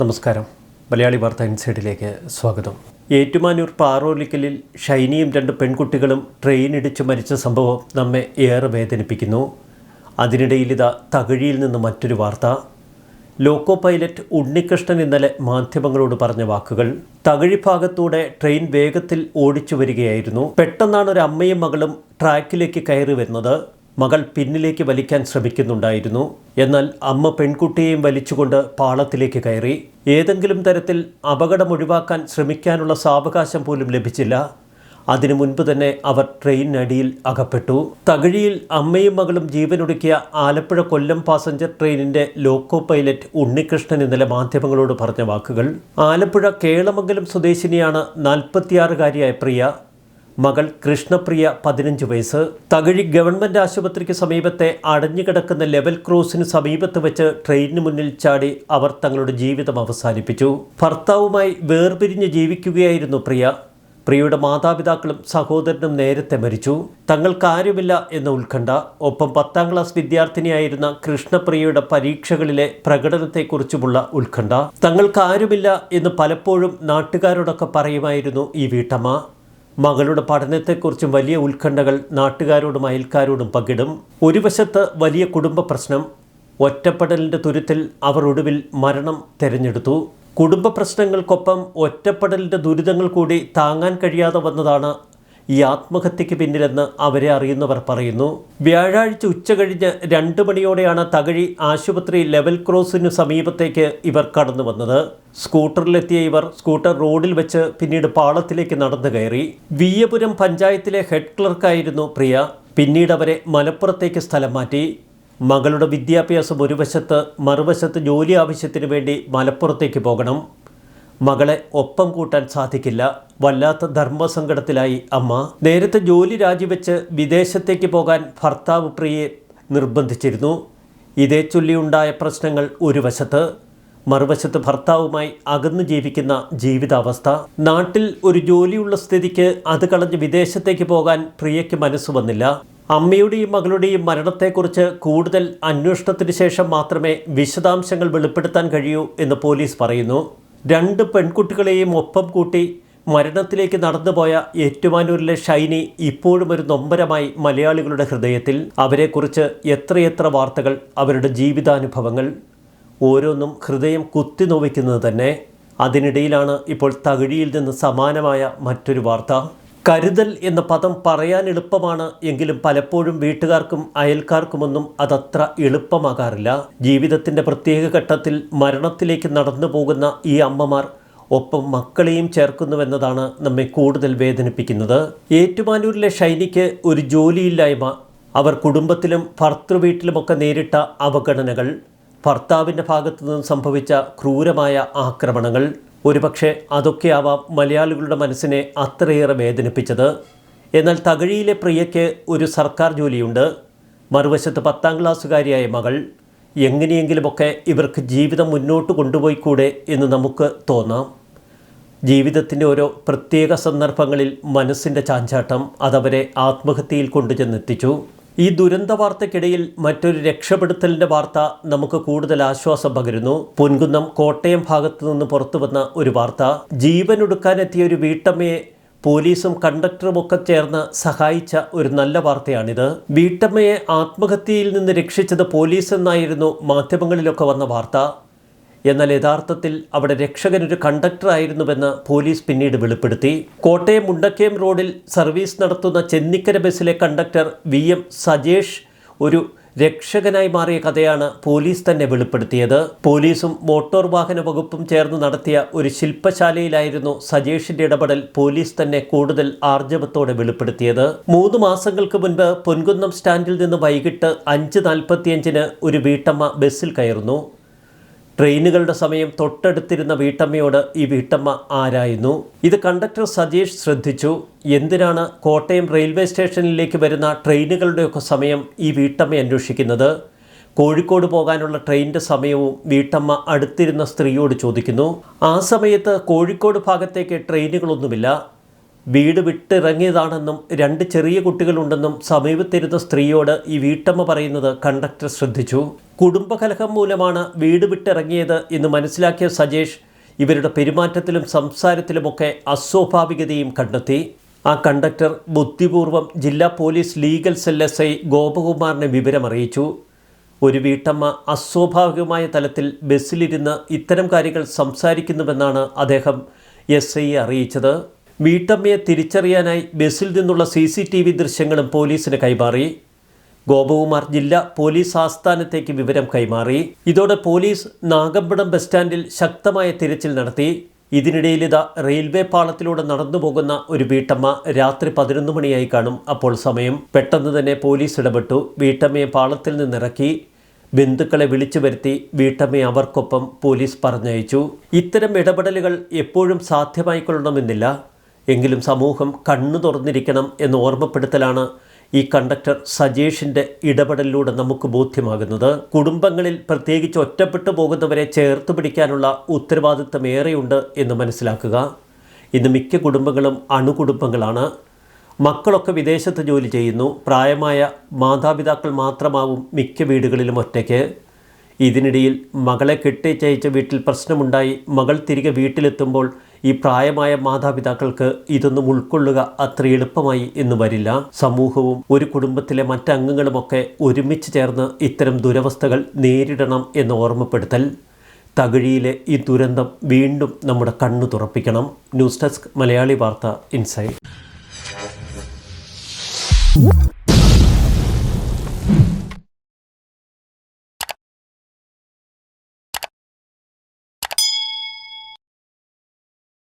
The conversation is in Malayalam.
നമസ്കാരം. മലയാളി വാർത്ത ഇൻസൈഡിലേക്ക് സ്വാഗതം. ഏറ്റുമാനൂർ പാറോലിക്കലിൽ ഷൈനിയും രണ്ട് പെൺകുട്ടികളും ട്രെയിൻ ഇടിച്ച് മരിച്ച സംഭവം നമ്മെ ഏറെ വേദനിപ്പിക്കുന്നു. അതിനിടയിൽ ഇതാ തകഴിയിൽ നിന്ന് മറ്റൊരു വാർത്ത. ലോക്കോ പൈലറ്റ് ഉണ്ണികൃഷ്ണൻ ഇന്നലെ മാധ്യമങ്ങളോട് പറഞ്ഞ വാക്കുകൾ തകഴി ഭാഗത്തൂടെ ട്രെയിൻ വേഗത്തിൽ ഓടിച്ചു വരികയായിരുന്നു. പെട്ടെന്നാണ് ഒരു അമ്മയും മകളും ട്രാക്കിലേക്ക് കയറി വരുന്നത്. മകൾ പിന്നിലേക്ക് വലിക്കാൻ ശ്രമിക്കുന്നുണ്ടായിരുന്നു. എന്നാൽ അമ്മ പെൺകുട്ടിയെയും വലിച്ചുകൊണ്ട് പാളത്തിലേക്ക് കയറി. ഏതെങ്കിലും തരത്തിൽ അപകടം ഒഴിവാക്കാൻ ശ്രമിക്കാനുള്ള സാവകാശം പോലും ലഭിച്ചില്ല. അതിനു മുൻപ് തന്നെ അവർ ട്രെയിനടിയിൽ അകപ്പെട്ടു. തകഴിയിൽ അമ്മയും മകളും ജീവനൊടുക്കിയ ആലപ്പുഴ കൊല്ലം പാസഞ്ചർ ട്രെയിനിന്റെ ലോക്കോ പൈലറ്റ് ഉണ്ണികൃഷ്ണൻ ഇന്നലെ മാധ്യമങ്ങളോട് പറഞ്ഞ വാക്കുകൾ ആലപ്പുഴ കേളമംഗലം സ്വദേശിനിയാണ് നാൽപ്പത്തിയാറുകാരിയായ പ്രിയ. മകൾ കൃഷ്ണപ്രിയ പതിനഞ്ച് വയസ്സ്. തകഴി ഗവൺമെന്റ് ആശുപത്രിക്ക് സമീപത്തെ അടഞ്ഞുകിടക്കുന്ന ലെവൽ ക്രോസിന് സമീപത്ത് വെച്ച് ട്രെയിനിന് മുന്നിൽ ചാടി അവർ തങ്ങളുടെ ജീവിതം അവസാനിപ്പിച്ചു. ഭർത്താവുമായി വേർപിരിഞ്ഞ് ജീവിക്കുകയായിരുന്നു പ്രിയ. പ്രിയയുടെ മാതാപിതാക്കളും സഹോദരനും നേരത്തെ മരിച്ചു. തങ്ങൾക്കാരുമില്ല എന്ന ഉത്കണ്ഠ. ഒപ്പം പത്താം ക്ലാസ് വിദ്യാർത്ഥിനിയായിരുന്ന കൃഷ്ണപ്രിയയുടെ പരീക്ഷകളിലെ പ്രകടനത്തെക്കുറിച്ചുമുള്ള ഉത്കണ്ഠ. തങ്ങൾക്കാരുമില്ല എന്ന് പലപ്പോഴും നാട്ടുകാരോടൊക്കെ പറയുമായിരുന്നു ഈ വീട്ടമ്മ. മകളുടെ പഠനത്തെക്കുറിച്ചും വലിയ ഉത്കണ്ഠകൾ നാട്ടുകാരോടും അയൽക്കാരോടും പങ്കിടും. ഒരു വശത്ത് വലിയ കുടുംബ പ്രശ്നം ഒറ്റപ്പെടലിന്റെ തുരുത്തിൽ അവർ ഒടുവിൽ മരണം തിരഞ്ഞെടുത്തു. കുടുംബ പ്രശ്നങ്ങൾക്കൊപ്പം ഒറ്റപ്പെടലിന്റെ ദുരിതങ്ങൾ കൂടി താങ്ങാൻ കഴിയാതെ വന്നതാണ് ഈ ആത്മഹത്യയ്ക്ക് പിന്നിലെന്ന് അവരെ അറിയുന്നവർ പറയുന്നു. വ്യാഴാഴ്ച ഉച്ച കഴിഞ്ഞ് രണ്ട് മണിയോടെയാണ് തകഴി ആശുപത്രി ലെവൽ ക്രോസിനു സമീപത്തേക്ക് ഇവർ കടന്നു വന്നത്. സ്കൂട്ടറിലെത്തിയ ഇവർ സ്കൂട്ടർ റോഡിൽ വെച്ച് പിന്നീട് പാളത്തിലേക്ക് നടന്നു കയറി. വിയപുരം പഞ്ചായത്തിലെ ഹെഡ് ക്ലർക്കായിരുന്നു പ്രിയ. പിന്നീട് അവരെ മലപ്പുറത്തേക്ക് സ്ഥലം മാറ്റി. മകളുടെ വിദ്യാഭ്യാസം ഒരു വശത്ത് മറുവശത്ത് ജോലി ആവശ്യത്തിന് വേണ്ടി മലപ്പുറത്തേക്ക് പോകണം. മകളെ ഒപ്പം കൂട്ടാൻ സാധിക്കില്ല. വല്ലാത്ത ധർമ്മസങ്കടത്തിലായി അമ്മ. നേരത്തെ ജോലി രാജിവെച്ച് വിദേശത്തേക്ക് പോകാൻ ഭർത്താവ് പ്രിയെ നിർബന്ധിച്ചിരുന്നു. ഇതേ ചൊല്ലിയുണ്ടായ പ്രശ്നങ്ങൾ ഒരു വശത്ത്. മറുവശത്ത് ഭർത്താവുമായി അകന്നു ജീവിക്കുന്ന ജീവിതാവസ്ഥ. നാട്ടിൽ ഒരു ജോലിയുള്ള സ്ഥിതിക്ക് അത് കളഞ്ഞ് വിദേശത്തേക്ക് പോകാൻ പ്രിയയ്ക്ക് മനസ്സ് വന്നില്ല. അമ്മയുടെയും മകളുടെയും മരണത്തെക്കുറിച്ച് കൂടുതൽ അന്വേഷണത്തിന് ശേഷം മാത്രമേ വിശദാംശങ്ങൾ വെളിപ്പെടുത്താൻ കഴിയൂ എന്ന് പോലീസ് പറയുന്നു. രണ്ട് പെൺകുട്ടികളെയും ഒപ്പം കൂട്ടി മരണത്തിലേക്ക് നടന്നുപോയ ഏറ്റുമാനൂരിലെ ഷൈനി ഇപ്പോഴും ഒരു നൊമ്പരമായി മലയാളികളുടെ ഹൃദയത്തിൽ. അവരെക്കുറിച്ച് എത്രയെത്ര വാർത്തകൾ അവരുടെ ജീവിതാനുഭവങ്ങൾ ഓരോന്നും ഹൃദയം കുത്തി നോവിക്കുന്നത് തന്നെ. അതിനിടയിലാണ് ഇപ്പോൾ തകഴിയിൽ നിന്ന് സമാനമായ മറ്റൊരു വാർത്ത. കരുതൽ എന്ന പദം പറയാൻ എളുപ്പമാണ് എങ്കിലും പലപ്പോഴും വീട്ടുകാർക്കും അയൽക്കാർക്കുമൊന്നും അതത്ര എളുപ്പമാകാറില്ല. ജീവിതത്തിന്റെ പ്രത്യേക ഘട്ടത്തിൽ മരണത്തിലേക്ക് നടന്നു പോകുന്ന ഈ അമ്മമാർ ഒപ്പം മക്കളെയും ചേർക്കുന്നുവെന്നതാണ് നമ്മെ കൂടുതൽ വേദനിപ്പിക്കുന്നത്. ഏറ്റുമാനൂരിലെ ഷൈനിക്ക് ഒരു ജോലിയില്ലായ്മ അവർ കുടുംബത്തിലും ഭർത്തൃവീട്ടിലുമൊക്കെ നേരിട്ട അവഗണനകൾ ഭർത്താവിന്റെ ഭാഗത്തു നിന്നും സംഭവിച്ച ക്രൂരമായ ആക്രമണങ്ങൾ ഒരുപക്ഷെ അതൊക്കെയാവാം മലയാളികളുടെ മനസ്സിനെ അത്രയേറെ വേദനിപ്പിച്ചത്. എന്നാൽ തകഴിയിലെ പ്രിയയ്ക്ക് ഒരു സർക്കാർ ജോലിയുണ്ട്. മറുവശത്ത് പത്താം ക്ലാസ്സുകാരിയായ മകൾ. എങ്ങനെയെങ്കിലുമൊക്കെ ഇവർക്ക് ജീവിതം മുന്നോട്ട് കൊണ്ടുപോയിക്കൂടെ എന്ന് നമുക്ക് തോന്നാം. ജീവിതത്തിന്റെ ഓരോ പ്രത്യേക സന്ദർഭങ്ങളിൽ മനസ്സിന്റെ ചാഞ്ചാട്ടം അതവരെ ആത്മഹത്യയിൽ കൊണ്ടുചെന്നെത്തിച്ചു. ഈ ദുരന്ത വാർത്തയ്ക്കിടയിൽ മറ്റൊരു രക്ഷപ്പെടുത്തലിന്റെ വാർത്ത നമുക്ക് കൂടുതൽ ആശ്വാസം പകരുന്നു. പൊൻകുന്നം കോട്ടയം ഭാഗത്തു നിന്ന് പുറത്തു വന്ന ഒരു വാർത്ത. ജീവനൊടുക്കാനെത്തിയ ഒരു വീട്ടമ്മയെ പോലീസും കണ്ടക്ടറും ഒക്കെ ചേർന്ന് സഹായിച്ച ഒരു നല്ല വാർത്തയാണിത്. വീട്ടമ്മയെ ആത്മഹത്യയിൽ നിന്ന് രക്ഷിച്ചത് പോലീസ് എന്നായിരുന്നു മാധ്യമങ്ങളിലൊക്കെ വന്ന വാർത്ത. എന്നാൽ യഥാർത്ഥത്തിൽ അവിടെ രക്ഷകനൊരു കണ്ടക്ടറായിരുന്നുവെന്ന് പോലീസ് പിന്നീട് വെളിപ്പെടുത്തി. കോട്ടയം മുണ്ടക്കയം റോഡിൽ സർവീസ് നടത്തുന്ന ചെന്നിക്കര ബസ്സിലെ കണ്ടക്ടർ വി എം സജേഷ് ഒരു രക്ഷകനായി മാറിയ കഥയാണ് പോലീസ് തന്നെ വെളിപ്പെടുത്തിയത്. പോലീസും മോട്ടോർ വാഹന വകുപ്പും ചേർന്ന് നടത്തിയ ഒരു ശില്പശാലയിലായിരുന്നു സജേഷിന്റെ ഇടപെടൽ പോലീസ് തന്നെ കൂടുതൽ ആർജവത്തോടെ വെളിപ്പെടുത്തിയത്. മൂന്ന് മാസങ്ങൾക്ക് മുൻപ് പൊൻകുന്നം സ്റ്റാൻഡിൽ നിന്ന് വൈകിട്ട് അഞ്ച് നാൽപ്പത്തിയഞ്ചിന് ഒരു വീട്ടമ്മ ബസ്സിൽ കയറുന്നു. ട്രെയിനുകളുടെ സമയം തൊട്ടടുത്തിരുന്ന വീട്ടമ്മയോട് ഈ വീട്ടമ്മ ആരായിരുന്നു ഇത് കണ്ടക്ടർ സതീഷ് ശ്രദ്ധിച്ചു. എന്തിനാണ് കോട്ടയം റെയിൽവേ സ്റ്റേഷനിലേക്ക് വരുന്ന ട്രെയിനുകളുടെയൊക്കെ സമയം ഈ വീട്ടമ്മ അന്വേഷിക്കുന്നത്? കോഴിക്കോട് പോകാനുള്ള ട്രെയിനിന്റെ സമയവും വീട്ടമ്മ അടുത്തിരുന്ന സ്ത്രീയോട് ചോദിക്കുന്നു. ആ സമയത്ത് കോഴിക്കോട് ഭാഗത്തേക്ക് ട്രെയിനുകളൊന്നുമില്ല. വീട് വിട്ടിറങ്ങിയതാണെന്നും രണ്ട് ചെറിയ കുട്ടികളുണ്ടെന്നും സമീപത്തിരുന്ന സ്ത്രീയോട് ഈ വീട്ടമ്മ പറയുന്നത് കണ്ടക്ടർ ശ്രദ്ധിച്ചു. കുടുംബകലഹം മൂലമാണ് വീട് വിട്ടിറങ്ങിയത് എന്ന് മനസ്സിലാക്കിയ സജേഷ് ഇവരുടെ പെരുമാറ്റത്തിലും സംസാരത്തിലുമൊക്കെ അസ്വാഭാവികതയും കണ്ടെത്തി. ആ കണ്ടക്ടർ ബുദ്ധിപൂർവം ജില്ലാ police legal cell S I ഗോപകുമാറിനെ വിവരമറിയിച്ചു ഒരു വീട്ടമ്മ അസ്വാഭാവികമായ തലത്തിൽ ബസ്സിലിരുന്ന് ഇത്തരം കാര്യങ്ങൾ സംസാരിക്കുന്നുവെന്നാണ് അദ്ദേഹം എസ് ഐയെ അറിയിച്ചത്. വീട്ടമ്മയെ തിരിച്ചറിയാനായി ബസ്സിൽ നിന്നുള്ള സി സി ടി വി ദൃശ്യങ്ങളും പോലീസിന് കൈമാറി. ഗോപകുമാർ ജില്ലാ പോലീസ് ആസ്ഥാനത്തേക്ക് വിവരം കൈമാറി. ഇതോടെ പോലീസ് നാഗമ്പടം ബസ് സ്റ്റാൻഡിൽ ശക്തമായ തിരച്ചിൽ നടത്തി. ഇതിനിടയിൽ ഇതാ റെയിൽവേ പാളത്തിലൂടെ നടന്നു പോകുന്ന ഒരു വീട്ടമ്മ രാത്രി പതിനൊന്ന് മണിയായി കാണും അപ്പോൾ സമയം. പെട്ടെന്ന് തന്നെ പോലീസ് ഇടപെട്ടു. വീട്ടമ്മയെ പാളത്തിൽ നിന്നിറക്കി. ബന്ധുക്കളെ വിളിച്ചു വരുത്തി. വീട്ടമ്മയെ അവർക്കൊപ്പം പോലീസ് പറഞ്ഞയച്ചു. ഇത്തരം ഇടപെടലുകൾ എപ്പോഴും സാധ്യമായിക്കൊള്ളണമെന്നില്ല. എങ്കിലും സമൂഹം കണ്ണു തുറന്നിരിക്കണം എന്ന് ഓർമ്മപ്പെടുത്തലാണ് ഈ കണ്ടക്ടർ സജേഷിന്റെ ഇടപെടലിലൂടെ നമുക്ക് ബോധ്യമാകുന്നത്. കുടുംബങ്ങളിൽ പ്രത്യേകിച്ച് ഒറ്റപ്പെട്ടു പോകുന്നവരെ ചേർത്ത് പിടിക്കാനുള്ള ഉത്തരവാദിത്തം ഏറെയുണ്ട് എന്ന് മനസ്സിലാക്കുക. ഇന്ന് മിക്ക കുടുംബങ്ങളും അണുകുടുംബങ്ങളാണ്. മക്കളൊക്കെ വിദേശത്ത് ജോലി ചെയ്യുന്നു. പ്രായമായ മാതാപിതാക്കൾ മാത്രമാവും മിക്ക വീടുകളിലും ഒറ്റയ്ക്ക്. ഇതിനിടയിൽ മകളെ കെട്ടിച്ചയച്ച വീട്ടിൽ പ്രശ്നമുണ്ടായി മകൾ തിരികെ വീട്ടിലെത്തുമ്പോൾ ഈ പ്രായമായ മാതാപിതാക്കൾക്ക് ഇതൊന്നും ഉൾക്കൊള്ളുക അത്ര എളുപ്പമായി എന്ന് വരില്ല. സമൂഹവും ഒരു കുടുംബത്തിലെ മറ്റംഗങ്ങളുമൊക്കെ ഒരുമിച്ച് ചേർന്ന് ഇത്തരം ദുരവസ്ഥകൾ നേരിടണം എന്ന് ഓർമ്മപ്പെടുത്തൽ. തകഴിയിലെ ഈ ദുരന്തം വീണ്ടും നമ്മുടെ കണ്ണു തുറപ്പിക്കണം. ന്യൂസ് ഡെസ്ക് മലയാളി വാർത്ത ഇൻസൈഡ്